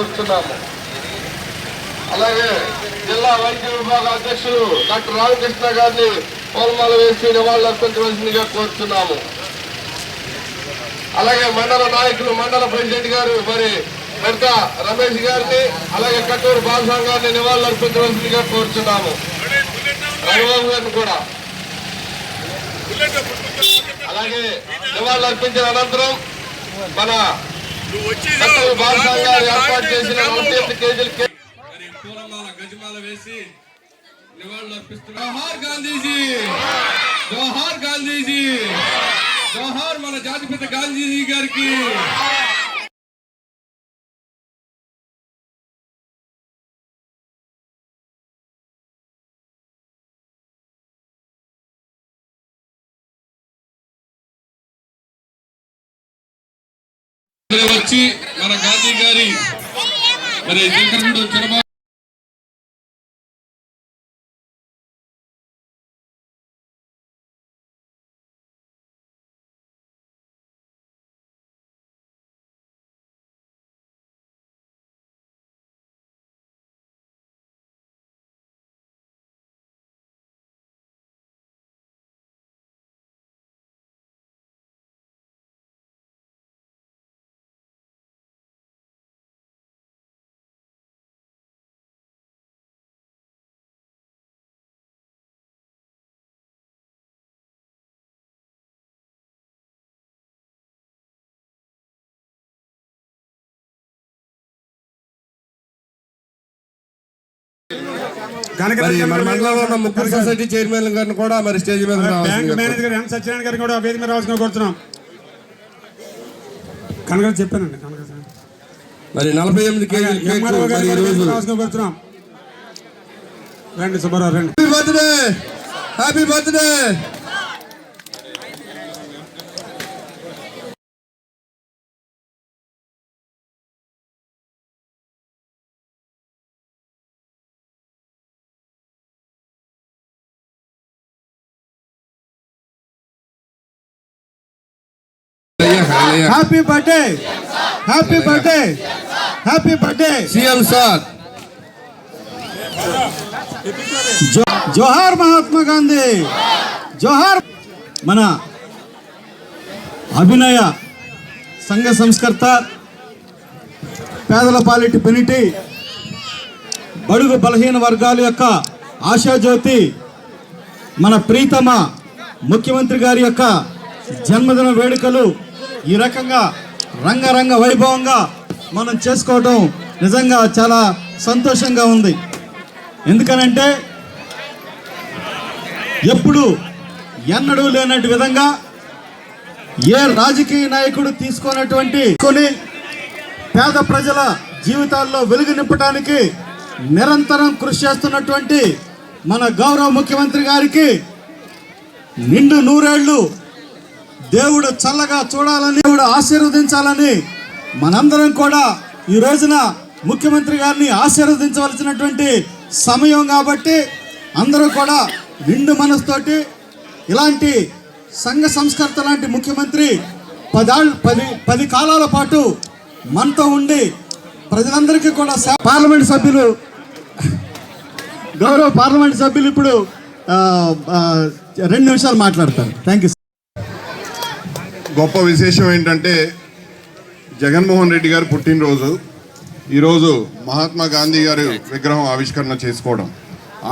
కోరుతున్నాము. అలాగే జిల్లా వైద్య విభాగ అధ్యక్షులు డాక్టర్ రామకృష్ణ గారిని పూలమాల వేసి నివాళులర్పించవలసిందిగా కోరుతున్నాము. అలాగే మండల నాయకులు మండల ప్రెసిడెంట్ గారు మరి పెద్ద రమేష్ గారిని అలాగే కట్టూరు బాలస్వామి గారిని నివాళులర్పించవలసిందిగా కోరుతున్నాము. రఘుబాబు గారిని కూడా. అలాగే నివాళులు అర్పించిన అనంతరం మన కట్టూరు బాలస్వామి గారు ఏర్పాటు చేసిన నలభై ఎనిమిది కేజీల కేక్ మరి పూలమాల గజమాల వేసి నివాళులు అర్పిస్తున్నారు జోహార్ గాంధీజీ జోహార్ గాంధీజీ జోహార్ మన జాతిపిత గాంధీజీ గారికి వచ్చి మన గాంధీ గారి మరి చంద్రబాబు మరి మన మండలంలో ఉన్న ముగ్గురు సొసైటీ చైర్మన్ గారిని కూడా మరి స్టేజ్ మీద బ్యాంక్ మేనేజర్ ఎం సత్యనారాయణ గారిని కూడా వేదిక మీద రావాల్సిన కోరుతున్నాం. కనక చెప్పానండి కనక. మరి నలభై ఎనిమిది రావాల్సిన కోరుతున్నాం. రండి సుబ్బారావు రండి. Happy birthday happy birthday happy birthday happy birthday happy birthday CM sir జోహార్ మహాత్మా గాంధీ జోహార్ మన అభినయ సంఘ సంస్కర్త పేదల పాలిటి పెనిటి బడుగు బలహీన వర్గాల యొక్క ఆశాజ్యోతి మన ప్రీతమ ముఖ్యమంత్రి గారి యొక్క జన్మదిన వేడుకలు ఈ రకంగా రంగరంగ వైభవంగా మనం చేసుకోవటం నిజంగా చాలా సంతోషంగా ఉంది. ఎందుకనంటే ఎప్పుడు ఎన్నడూ లేనట్టు విధంగా ఏ రాజకీయ నాయకుడు తీసుకున్నటువంటి కొని పేద ప్రజల జీవితాల్లో వెలుగు నింపడానికి నిరంతరం కృషి చేస్తున్నటువంటి మన గౌరవ ముఖ్యమంత్రి గారికి నిండు నూరేళ్ళు దేవుడు చల్లగా చూడాలని దేవుడు ఆశీర్వదించాలని మనందరం కూడా ఈ రోజున ముఖ్యమంత్రి గారిని ఆశీర్వదించవలసినటువంటి సమయం కాబట్టి అందరూ కూడా నిండు మనసుతోటి ఇలాంటి సంఘ సంస్కర్త లాంటి ముఖ్యమంత్రి పదాళ్ళు పది పది కాలాల పాటు మనతో ఉండి ప్రజలందరికీ కూడా పార్లమెంట్ సభ్యులు గౌరవ పార్లమెంట్ సభ్యులు ఇప్పుడు రెండు నిమిషాలు మాట్లాడతారు. థ్యాంక్ యూ గొప్ప విశేషం ఏంటంటే జగన్మోహన్ రెడ్డి గారు పుట్టినరోజు. ఈరోజు మహాత్మా గాంధీ గారి విగ్రహం ఆవిష్కరణ చేసుకోవడం.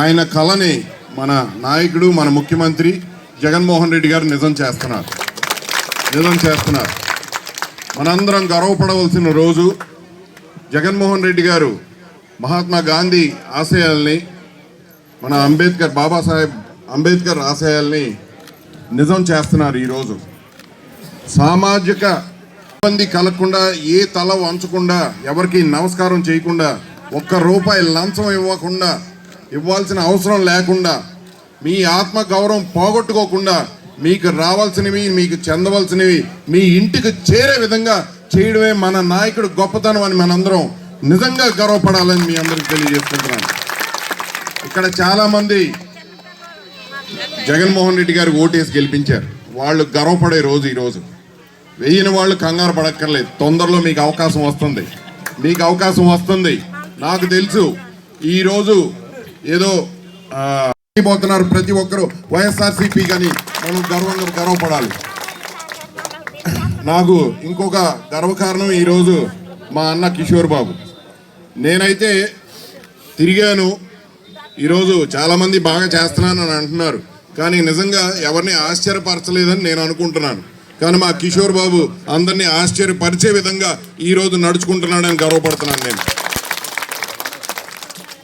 ఆయన కళని మన నాయకుడు మన ముఖ్యమంత్రి జగన్మోహన్ రెడ్డి గారు నిజం చేస్తున్నారు. నిజం చేస్తున్నారు. మనందరం గర్వపడవలసిన రోజు జగన్మోహన్ రెడ్డి గారు మహాత్మా గాంధీ ఆశయాల్ని మన అంబేద్కర్ బాబాసాహెబ్ అంబేద్కర్ ఆశయాల్ని నిజం చేస్తున్నారు ఈరోజు. సామాజిక ఇబ్బంది కలగకుండా ఏ తల వంచకుండా ఎవరికి నమస్కారం చేయకుండా ఒక్క రూపాయి లంచం ఇవ్వకుండా ఇవ్వాల్సిన అవసరం లేకుండా మీ ఆత్మ గౌరవం పోగొట్టుకోకుండా మీకు రావాల్సినవి మీకు చెందవలసినవి మీ ఇంటికి చేరే విధంగా చేయడమే మన నాయకుడు గొప్పతనం అని మనందరం నిజంగా గర్వపడాలని మీ అందరికి తెలియజేసుకుంటున్నాను ఇక్కడ చాలామంది జగన్మోహన్ రెడ్డి గారు ఓటేసి గెలిపించారు. వాళ్ళు గర్వపడే రోజు ఈరోజు. వెయ్యిన వాళ్ళు కంగారు పడక్కర్లేదు. తొందరలో మీకు అవకాశం వస్తుంది. మీకు అవకాశం వస్తుంది. నాకు తెలుసు ఈరోజు ఏదో పోతున్నారు ప్రతి ఒక్కరూ. వైఎస్ఆర్సీపీ కానీ మనం గర్వంగా గర్వపడాలి. నాకు ఇంకొక గర్వకారణం ఈరోజు మా అన్న కిషోర్ బాబు. నేనైతే తిరిగాను. ఈరోజు చాలామంది బాగా చేస్తున్నాను అని అంటున్నారు. కానీ నిజంగా ఎవరిని ఆశ్చర్యపరచలేదని నేను అనుకుంటున్నాను. కానీ మా కిషోర్ బాబు అందరినీ ఆశ్చర్యపరిచే విధంగా ఈరోజు నడుచుకుంటున్నాడని గర్వపడుతున్నాను నేను.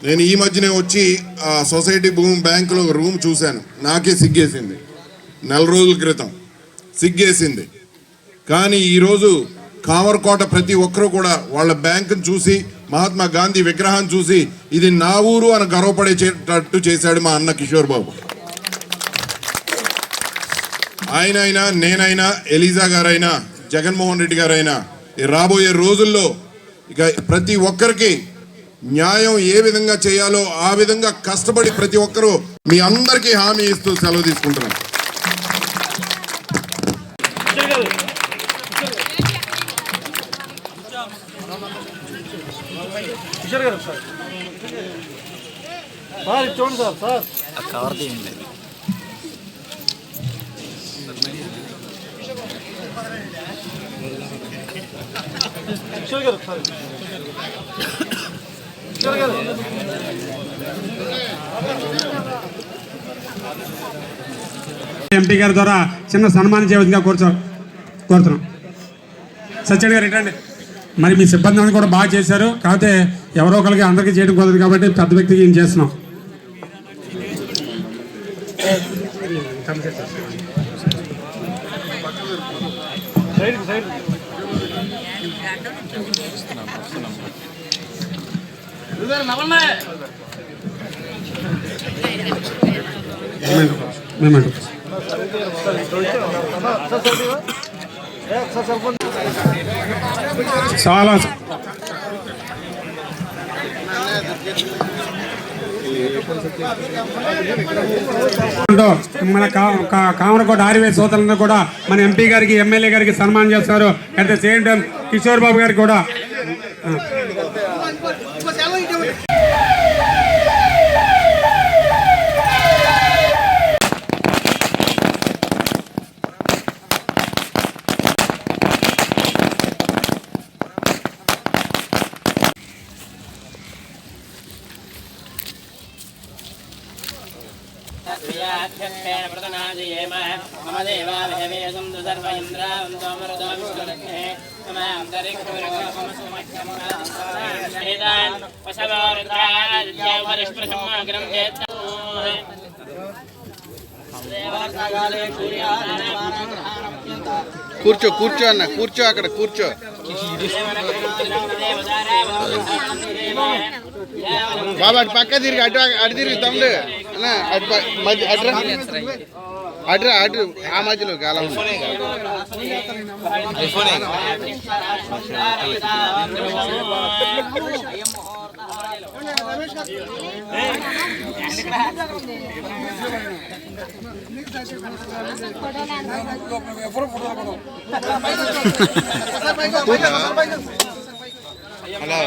నేను ఈ మధ్యనే వచ్చి ఆ సొసైటీ భూమి బ్యాంకులో ఒక రూమ్ చూశాను. నాకే సిగ్గేసింది. నెల రోజుల క్రితం సిగ్గేసింది. కానీ ఈరోజు కామర్కోట ప్రతి ఒక్కరూ కూడా వాళ్ళ బ్యాంకును చూసి మహాత్మా గాంధీ విగ్రహాన్ని చూసి ఇది నా ఊరు అని గర్వపడేటట్టు చేశాడు మా అన్న కిషోర్ బాబు. ఆయన అయినా నేనైనా ఎలీజా గారైనా జగన్మోహన్ రెడ్డి గారైనా ఈ రాబోయే రోజుల్లో ఇక ప్రతి ఒక్కరికి న్యాయం ఏ విధంగా చేయాలో ఆ విధంగా కష్టపడి ప్రతి ఒక్కరూ మీ అందరికీ హామీ ఇస్తూ సెలవు తీసుకుంటున్నాను సార్. చూడండి సార్ సార్. ఎంపీ గారి ద్వారా చిన్న సన్మానం చేయవచ్చుగా కోరుచు కోరుతున్నాం. సత్యన్ గారు రండి మరి మీ సిబ్బంది అని కూడా బాగా చేశారు. కాకపోతే ఎవరో ఒకరికి అందరికీ చేయడం కుదరదు కాబట్టి పెద్ద వ్యక్తికి ఏం చేస్తున్నాం. సైడ్ సైడ్ చాలా మన కా- కామరకోట ఆరివేసి సోదరులను కూడా మన ఎంపీ గారికి ఎమ్మెల్యే గారికి సన్మానం చేస్తారు. At the same time Kishore Babu గారికి కూడా क्रियाध्यक्षेण प्रतनाजयेम मम देवा विषवेशं तु सर्व इन्द्रावन्तोमरुतो विष्णुलक्ष्मे मम अन्तरिक्षविरक्षमसुमक्षमतान् वशवारुद्रादित्योपरिष्पृशमग्रं चेत् కూర్చో కూర్చో అన్న కూర్చో అక్కడ కూర్చో బాబా అటు పక్క తిరిగి అటు అటు తిరిగి తమ్ముడు అన్న అటు ప- అటు అటు. ఆ మధ్యలో గాలం హలో.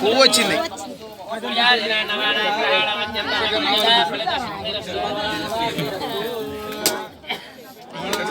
పువ్వు వచ్చింది.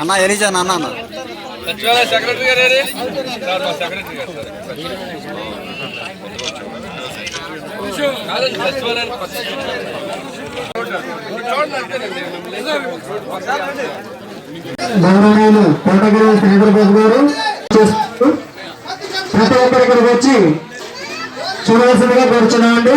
అన్న ఎనిజా నాన్న అన్న గౌరవనీయులు కోటగిరి శ్రీధరబాబు గారు చేస్తూ ప్రతి ఒక్కరు ఇక్కడికి వచ్చి చూడవలసిందిగా కోరుచున్నామండి.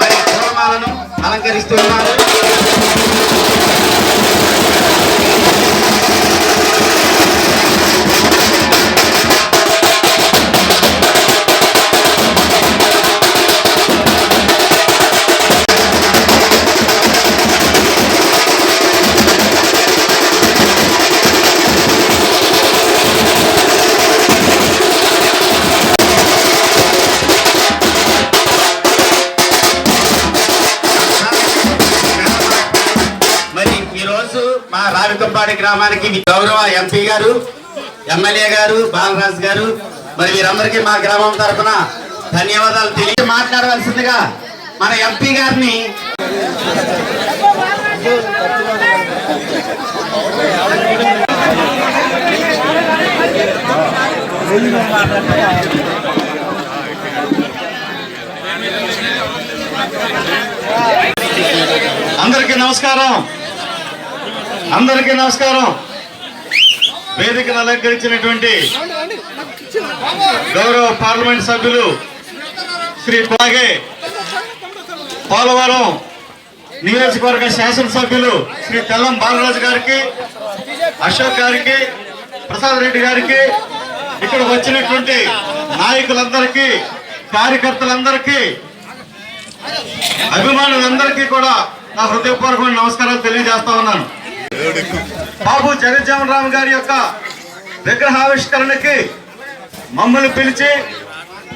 మరి పూలమాలను అలంకరిస్తున్నారు రోజు మా రావికంపాడి గ్రామానికి గౌరవ ఎంపీ గారు ఎమ్మెల్యే గారు బాలరాజు గారు మరి వీరందరికీ మా గ్రామం తరఫున ధన్యవాదాలు తెలియ మాట్లాడవలసిందిగా మన ఎంపీ గారిని అందరికీ నమస్కారం. అందరికీ నమస్కారం. వేదికను అలంకరించినటువంటి గౌరవ పార్లమెంట్ సభ్యులు శ్రీ అలాగే పోలవరం నియోజకవర్గ శాసనసభ్యులు శ్రీ తెల్లం బాలరాజు గారికి అశోక్ గారికి ప్రసాద్ రెడ్డి గారికి ఇక్కడ వచ్చినటువంటి నాయకులందరికీ కార్యకర్తలందరికీ అభిమానులందరికీ కూడా నా హృదయపూర్వకమైన నమస్కారాలు తెలియజేస్తా ఉన్నాను. బాబు జగజ్జీవన్ రామ్ గారి యొక్క విగ్రహావిష్కరణకి మమ్మల్ని పిలిచి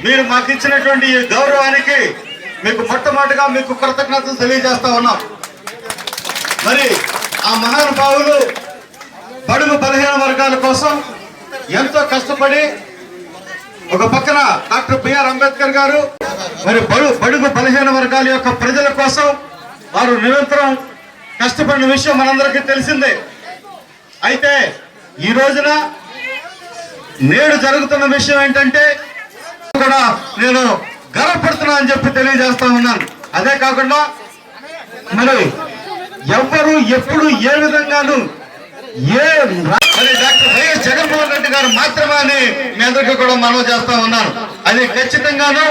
మీరు మాకు ఇచ్చినటువంటి ఈ గౌరవానికి మీకు మొట్టమొదటిగా మీకు కృతజ్ఞతలు తెలియజేస్తా ఉన్నాం. మరి ఆ మహానుభావులు బడుగు బలహీన వర్గాల కోసం ఎంతో కష్టపడి ఒక పక్కన డాక్టర్ బిఆర్ అంబేద్కర్ గారు మరి బడు బడుగు బలహీన వర్గాల యొక్క ప్రజల కోసం వారు నిరంతరం కష్టపడిన విషయం మనందరికీ తెలిసిందే. అయితే ఈ రోజున నేడు జరుగుతున్న విషయం ఏంటంటే కూడా నేను గర్వపడుతున్నా అని చెప్పి తెలియజేస్తా ఉన్నాను. అదే కాకుండా మరి ఎవ్వరు ఎప్పుడు ఏ విధంగాను ఏ మరి డాక్టర్ వైఎస్ జగన్మోహన్ రెడ్డి గారు మాత్రమే అని మీ అందరికీ కూడా మనవి చేస్తా ఉన్నాను. అది ఖచ్చితంగాను.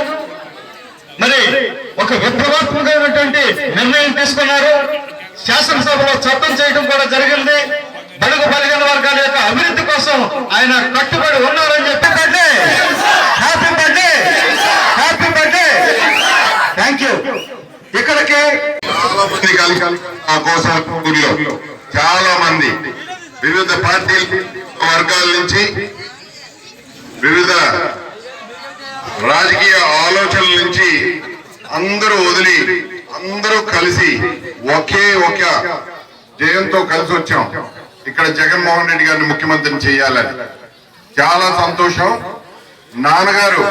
మరి ఒక విప్లవాత్మకమైనటువంటి నిర్ణయం తీసుకున్నారు. శాసనసభలో చట్టం చేయడం కూడా జరిగింది. బడుగు బలిగిన వర్గాల యొక్క అభివృద్ధి కోసం ఆయన కట్టుబడి ఉన్నారని చెప్పి birthday happy birthday. Happy birthday. Thank you. ఇక్కడికి చాలా మంది కలిసి ఆ కోసాపూర్లో చాలా మంది వివిధ పార్టీ వర్గాల నుంచి వివిధ రాజకీయ ఆలోచనల నుంచి అందరూ వదిలి అందరూ కలిసి ఒకే ఒక జయంతో కలిసి వచ్చాం. ఇక్కడ జగన్మోహన్ రెడ్డి గారిని ముఖ్యమంత్రిని చేయాలని. చాలా సంతోషం. నాన్నగారు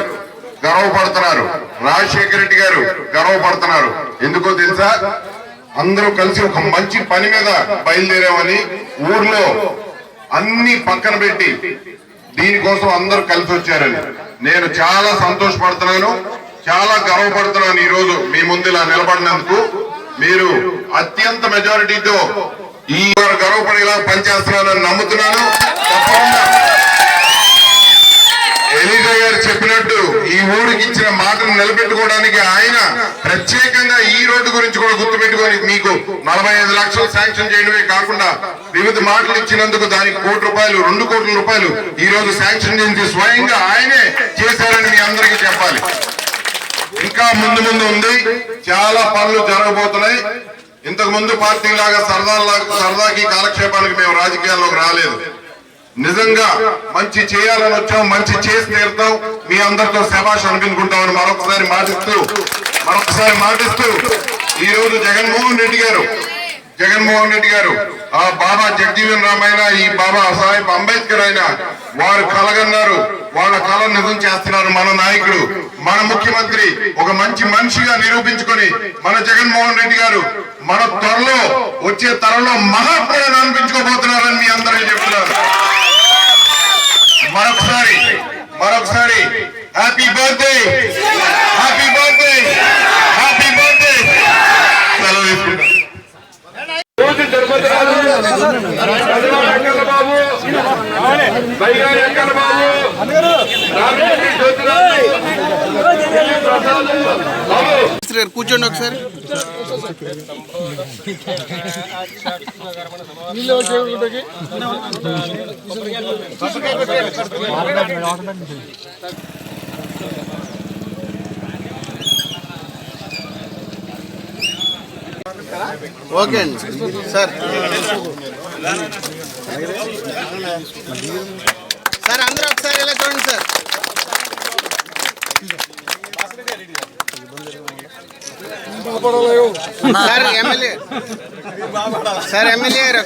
గర్వపడుతున్నారు. రాజశేఖర రెడ్డి గారు గర్వపడుతున్నారు. ఎందుకో తెలుసా? అందరూ కలిసి ఒక మంచి పని మీద బయలుదేరామని ఊర్లో అన్ని పక్కన పెట్టి దీనికోసం అందరూ కలిసి వచ్చారని. నేను చాలా సంతోషపడుతున్నాను. చాలా గర్వపడుతున్నాను ఈ రోజు మీ ముందు ఇలా నిలబడినందుకు. మీరు అత్యంత మెజారిటీతో ఈ వారు గర్వపడేలా పనిచేస్తున్నారని నమ్ముతున్నాను. ఎలీజా గారు చెప్పినట్టు ఈ ఊరికి ఇచ్చిన మాటను నిలబెట్టుకోవడానికి ఆయన ప్రత్యేకంగా ఈ రోడ్డు గురించి కూడా గుర్తుపెట్టుకొని మీకు నలభై ఐదు లక్షలు శాంక్షన్ చేయడమే కాకుండా వివిధ మాటలు ఇచ్చినందుకు దానికి కోటి రూపాయలు రెండు కోట్ల రూపాయలు ఈ రోజు శాంక్షన్ చేసి స్వయంగా ఆయనే చేశారని మీ అందరికీ చెప్పాలి. ఇంకా ముందు ముందు ఉంది. చాలా పనులు జరగబోతున్నాయి. ఇంతకు ముందు పార్టీ లాగా సరదా సరదాకి కాలక్షేపానికి మేము రాజకీయాల్లోకి రాలేదు. నిజంగా మంచి చేయాలని వచ్చాం మంచి చేసి తీరుతాం. మీ అందరితో శభాష్ అనిపించుకుంటామని మరొకసారి మాటిస్తూ మరొకసారి మాటిస్తూ ఈ రోజు జగన్మోహన్ రెడ్డి గారు జగన్మోహన్ రెడ్డి గారు ఆ బాబా జగజీవన్ రామాయణ ఈ బాబా సాహెబ్ అంబేద్కర్ అయిన వారు కలగన్నారు వాళ్ళ కళ నిజం చేస్తున్నారు మన నాయకుడు. మన ముఖ్యమంత్రి ఒక మంచి మనిషిగా నిరూపించుకొని మన జగన్మోహన్ రెడ్డి గారు మన త్వరలో వచ్చే తరంలో మహాత్ములను అనిపించుకోబోతున్నారని మీ అందరికీ చెప్తున్నారు మరొకసారి మరొకసారి happy birthday happy birthday happy birthday సెలవు తీసుకుంటాం రోజు తిరుపతి రాజు గదిలో వెంకన్న బాబు పైగా వెంకన్న బాబు రామరెడ్డి జ్యోతిరాజు ప్రసాద్ బాబు గారు కూర్చోండి ఒకసారి. ఓకే అండి. సార్. సార్ అందరూ ఒకసారి ఇలా చూడండి sir. Sir MLA sir MLA గారు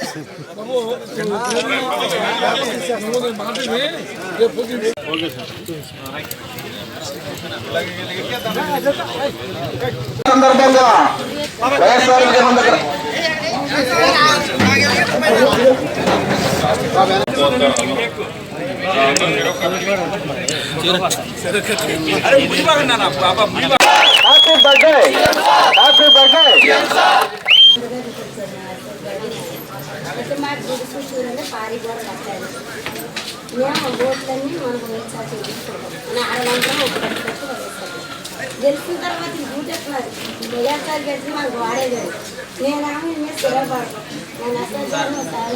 సందర్భంగా వైఎస్ఆర్ విజయవంత హ్యాపీ బర్త్డే హ్యాపీ బర్త్డే అయితే మాకు గుడిసు చూడండి పారి కూడా కట్టారు మేము బోట్లన్నీ మనకు వేసారి చూపించుకుంటాం మన ఆడవాళ్ళం ఒక పెట్టి పెట్టి వేస్తాం గెలిచిన తర్వాత ఈ బూట్ ఎత్తున్నారు మెగాసారి గెలిచి మనకు వాడేది నేనేమో ఇన్నే స్థిరపడను నేను అసలు సార్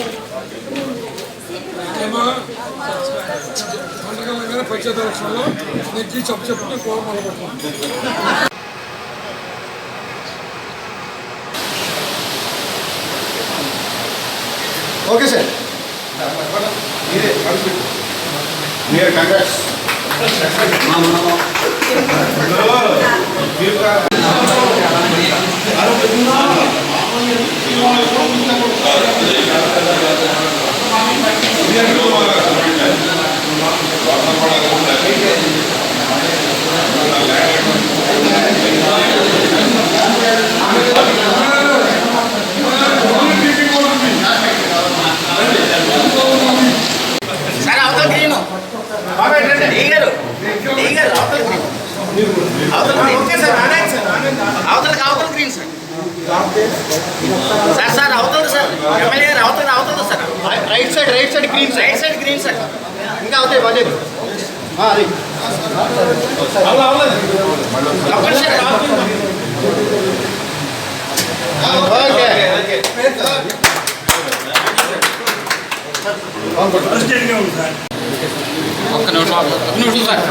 ఓకే సార్ సార్ అవతల గ్రీన్ దిగారు దిగారు అవతల గ్రీన్ అవతల గ్రీన్ ఓకే సార్ ఆడాలి సార్ అవతల అవతల గ్రీన్ సార్ సార్ సార్ అవతల సార్. అవతల sir. Right side right side green right side green sir ఇంకా అవుతాయి బాధ్యత అది. ఒక్క నిమిషం ఒక్క నిమిషం సార్.